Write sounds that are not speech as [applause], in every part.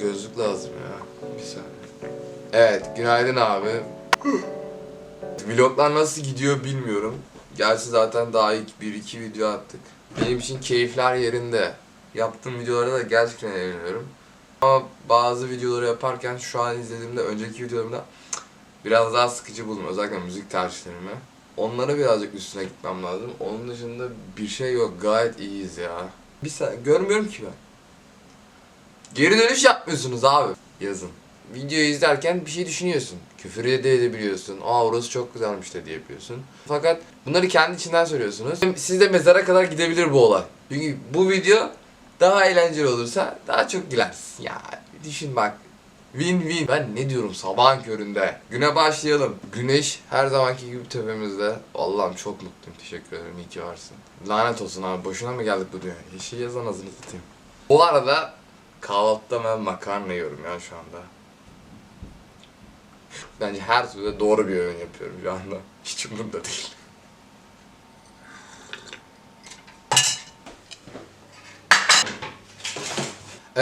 Gözlük lazım ya. Bir saniye. Evet, günaydın abi. Vloglar nasıl gidiyor bilmiyorum. Gerçi zaten daha ilk 1-2 video attık. Benim için keyifler yerinde. Yaptığım videolarda da gerçekten eğleniyorum. Ama bazı videoları yaparken şu an izlediğimde önceki videolarımda biraz daha sıkıcı buldum. Özellikle müzik tercihlerimi. Onlara birazcık üstüne gitmem lazım. Onun dışında bir şey yok. Gayet iyiyiz ya. Bir sen görmüyorum ki ben. Geri dönüş yapmıyorsunuz abi. Yazın. Videoyu izlerken bir şey düşünüyorsun. Küfür de edebiliyorsun. Aa orası çok güzelmiş de diyebiliyorsun. Fakat bunları kendi içinden söylüyorsunuz. Siz de mezara kadar gidebilir bu olay. Çünkü bu video daha eğlenceli olursa daha çok gülersin. Ya düşün bak. Win win. Ben ne diyorum sabahın köründe. Güne başlayalım. Güneş her zamanki gibi tepemizde. Allah'ım çok mutluyum. Teşekkür ederim. İyi ki varsın. Lanet olsun abi. Boşuna mı geldik bu dünyaya? Yeşil yazan ağzını tutayım. Bu arada kahvaltıda ben makarna yiyorum ya şu anda. Bence her türlü doğru bir öğün yapıyorum şu anda. [laughs] Hiç umurumda değil.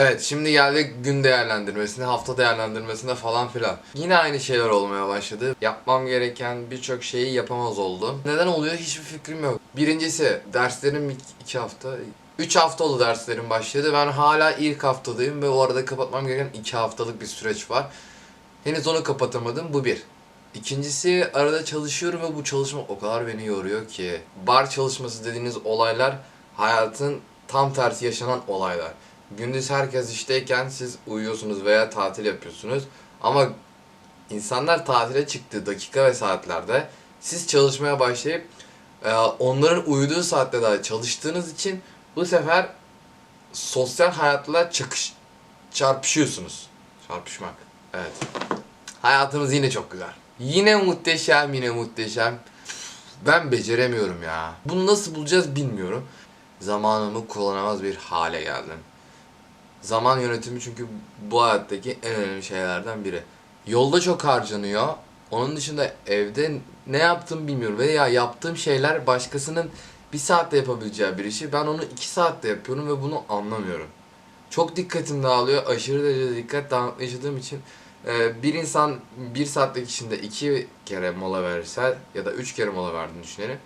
Evet şimdi geldik gün değerlendirmesine, hafta değerlendirmesine falan filan. Yine aynı şeyler olmaya başladı. Yapmam gereken birçok şeyi yapamaz oldum. Neden oluyor hiçbir fikrim yok. Birincisi derslerim iki, hafta, üç hafta oldu derslerim başladı. Ben hala ilk haftadayım ve o arada kapatmam gereken iki haftalık bir süreç var. Henüz onu kapatamadım. Bu bir. İkincisi arada çalışıyorum ve bu çalışma o kadar beni yoruyor ki. Bar çalışması dediğiniz olaylar hayatın tam tersi yaşanan olaylar. Gündüz herkes işteyken siz uyuyorsunuz veya tatil yapıyorsunuz. Ama insanlar tatile çıktığı dakika ve saatlerde siz çalışmaya başlayıp e, onların uyuduğu saatte daha çalıştığınız için bu sefer sosyal hayatla çakış çarpışıyorsunuz. Çarpışmak. Evet. Hayatımız yine çok güzel. Yine muhteşem, yine muhteşem. Ben beceremiyorum ya. Bunu nasıl bulacağız bilmiyorum. Zamanımı kullanamaz bir hale geldim. Zaman yönetimi çünkü bu hayattaki en önemli şeylerden biri. Yolda çok harcanıyor. Onun dışında evde ne yaptım bilmiyorum. Veya yaptığım şeyler başkasının bir saatte yapabileceği bir işi. Ben onu iki saatte yapıyorum ve bunu anlamıyorum. Çok dikkatim dağılıyor. Aşırı derecede dikkat dağınıklığı için e, bir insan bir saatlik içinde iki kere mola verirse ya da üç kere mola verdiğini düşünelim.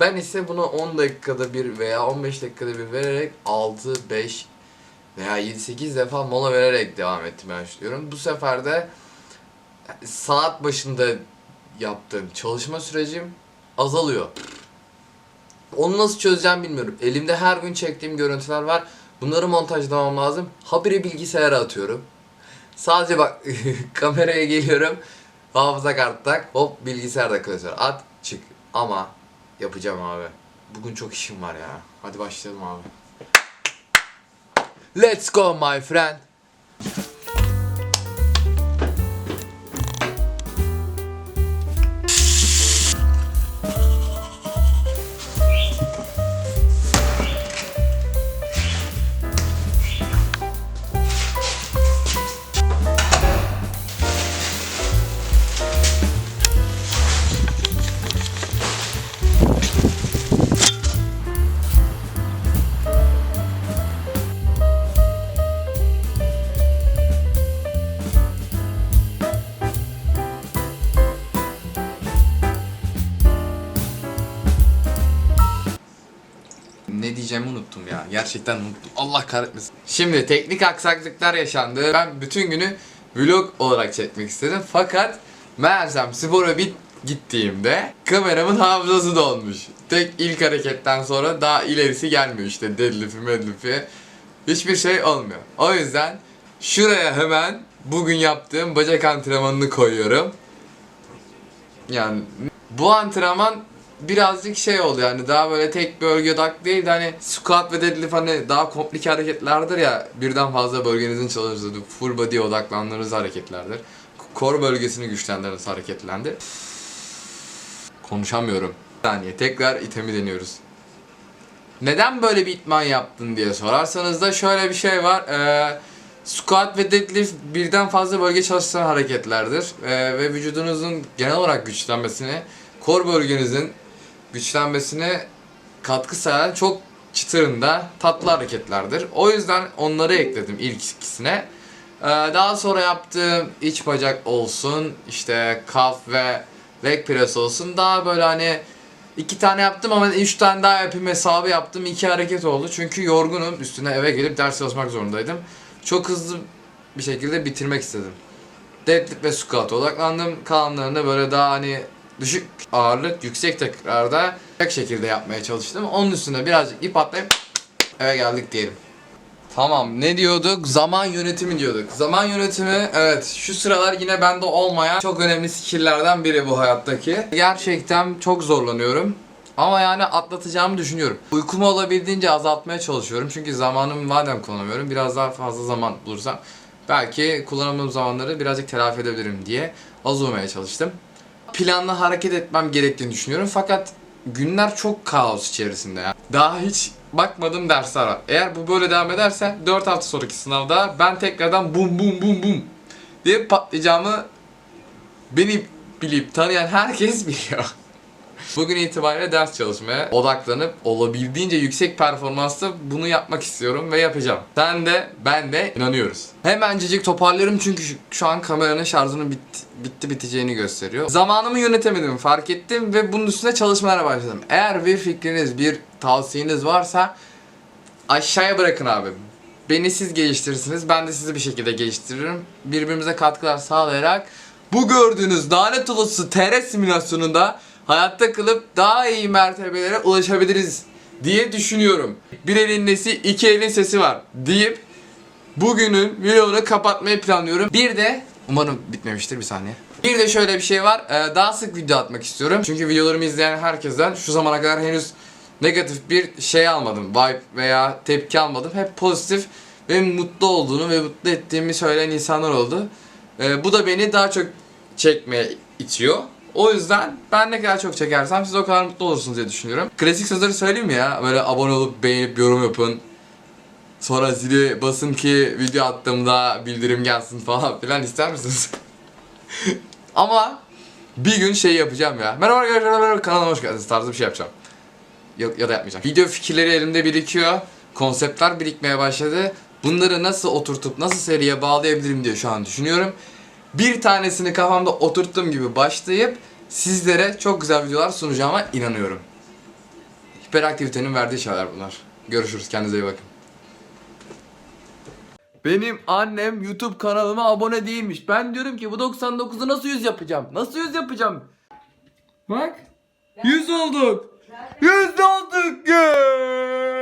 Ben ise bunu 10 dakikada bir veya 15 dakikada bir vererek 6, 5 veya 7-8 defa mola vererek devam etmeye başlıyorum. Bu sefer de saat başında yaptığım çalışma sürecim azalıyor. Onu nasıl çözeceğim bilmiyorum. Elimde her gün çektiğim görüntüler var. Bunları montajlamam lazım. Habire bilgisayara atıyorum. Sadece bak [laughs] kameraya geliyorum. Hafıza kartı tak. Hop bilgisayarda klasör at çık. Ama yapacağım abi. Bugün çok işim var ya. Hadi başlayalım abi. Let's go my friend. Diyeceğimi unuttum ya. Gerçekten unuttum. Allah kahretmesin. Şimdi teknik aksaklıklar yaşandı. Ben bütün günü vlog olarak çekmek istedim. Fakat meğersem spora bit gittiğimde kameramın hafızası dolmuş. Tek ilk hareketten sonra daha ilerisi gelmiyor işte deadlift'i medlift'i. Hiçbir şey olmuyor. O yüzden şuraya hemen bugün yaptığım bacak antrenmanını koyuyorum. Yani bu antrenman birazcık şey oldu yani daha böyle tek bölge odak değil de hani squat ve deadlift hani daha komplike hareketlerdir ya birden fazla bölgenizin çalıştığı full body'ye odaklandığınız hareketlerdir. Kor bölgesini güçlendirdiğiniz hareketlendir. Konuşamıyorum. Bir saniye tekrar itemi deniyoruz. Neden böyle bir itman yaptın diye sorarsanız da şöyle bir şey var. Ee, squat ve deadlift birden fazla bölge çalıştıran hareketlerdir. Ee, ve vücudunuzun genel olarak güçlenmesini, kor bölgenizin güçlenmesine katkı sağlayan çok çıtırında tatlı hareketlerdir. O yüzden onları ekledim ilk ikisine. Ee, daha sonra yaptığım iç bacak olsun, işte kaf ve leg press olsun. Daha böyle hani iki tane yaptım ama üç tane daha yapayım hesabı yaptım. iki hareket oldu. Çünkü yorgunum. Üstüne eve gelip ders çalışmak zorundaydım. Çok hızlı bir şekilde bitirmek istedim. Deadlift ve squat'a odaklandım. Kalanlarını böyle daha hani düşük ağırlık, yüksek tekrarda tek şekilde yapmaya çalıştım. Onun üstüne birazcık ip atlayıp eve geldik diyelim. Tamam ne diyorduk? Zaman yönetimi diyorduk. Zaman yönetimi evet şu sıralar yine bende olmayan çok önemli skill'lerden biri bu hayattaki. Gerçekten çok zorlanıyorum. Ama yani atlatacağımı düşünüyorum. Uykumu olabildiğince azaltmaya çalışıyorum. Çünkü zamanımı madem kullanamıyorum biraz daha fazla zaman bulursam belki kullanamadığım zamanları birazcık telafi edebilirim diye az uyumaya çalıştım. Planlı hareket etmem gerektiğini düşünüyorum fakat günler çok kaos içerisinde ya. Daha hiç bakmadığım dersler var. Eğer bu böyle devam ederse 4 hafta sonraki sınavda ben tekrardan bum bum bum bum diye patlayacağımı beni bilip tanıyan herkes [laughs] biliyor. Bugün itibariyle ders çalışmaya odaklanıp olabildiğince yüksek performansla bunu yapmak istiyorum ve yapacağım. Sen de ben de inanıyoruz. Hemencecik toparlıyorum çünkü şu an kameranın şarjının bitti, bitti biteceğini gösteriyor. Zamanımı yönetemedim fark ettim ve bunun üstüne çalışmalara başladım. Eğer bir fikriniz, bir tavsiyeniz varsa aşağıya bırakın abi. Beni siz geliştirirsiniz, ben de sizi bir şekilde geliştiririm. Birbirimize katkılar sağlayarak bu gördüğünüz lanet olası TR simülasyonunda hayatta kalıp daha iyi mertebelere ulaşabiliriz diye düşünüyorum. Bir elin nesi, iki elin sesi var deyip bugünün videonu kapatmayı planlıyorum. Bir de umarım bitmemiştir bir saniye. Bir de şöyle bir şey var. Daha sık video atmak istiyorum. Çünkü videolarımı izleyen herkesten şu zamana kadar henüz negatif bir şey almadım. Vibe veya tepki almadım. Hep pozitif ve mutlu olduğunu ve mutlu ettiğimi söyleyen insanlar oldu. Bu da beni daha çok çekmeye itiyor. O yüzden ben ne kadar çok çekersem siz o kadar mutlu olursunuz diye düşünüyorum. Klasik sözleri söyleyeyim mi ya? Böyle abone olup beğenip yorum yapın. Sonra zili basın ki video attığımda bildirim gelsin falan filan ister misiniz? [laughs] Ama bir gün şey yapacağım ya. Merhaba arkadaşlar kanalıma hoş geldiniz tarzı bir şey yapacağım. Yok ya da yapmayacağım. Video fikirleri elimde birikiyor. Konseptler birikmeye başladı. Bunları nasıl oturtup nasıl seriye bağlayabilirim diye şu an düşünüyorum. Bir tanesini kafamda oturttuğum gibi başlayıp sizlere çok güzel videolar sunacağıma inanıyorum. Hiperaktivitenin verdiği şeyler bunlar. Görüşürüz. Kendinize iyi bakın. Benim annem YouTube kanalıma abone değilmiş. Ben diyorum ki bu 99'u nasıl 100 yapacağım? Nasıl 100 yapacağım? Bak. 100 olduk. 100 olduk. Yeah.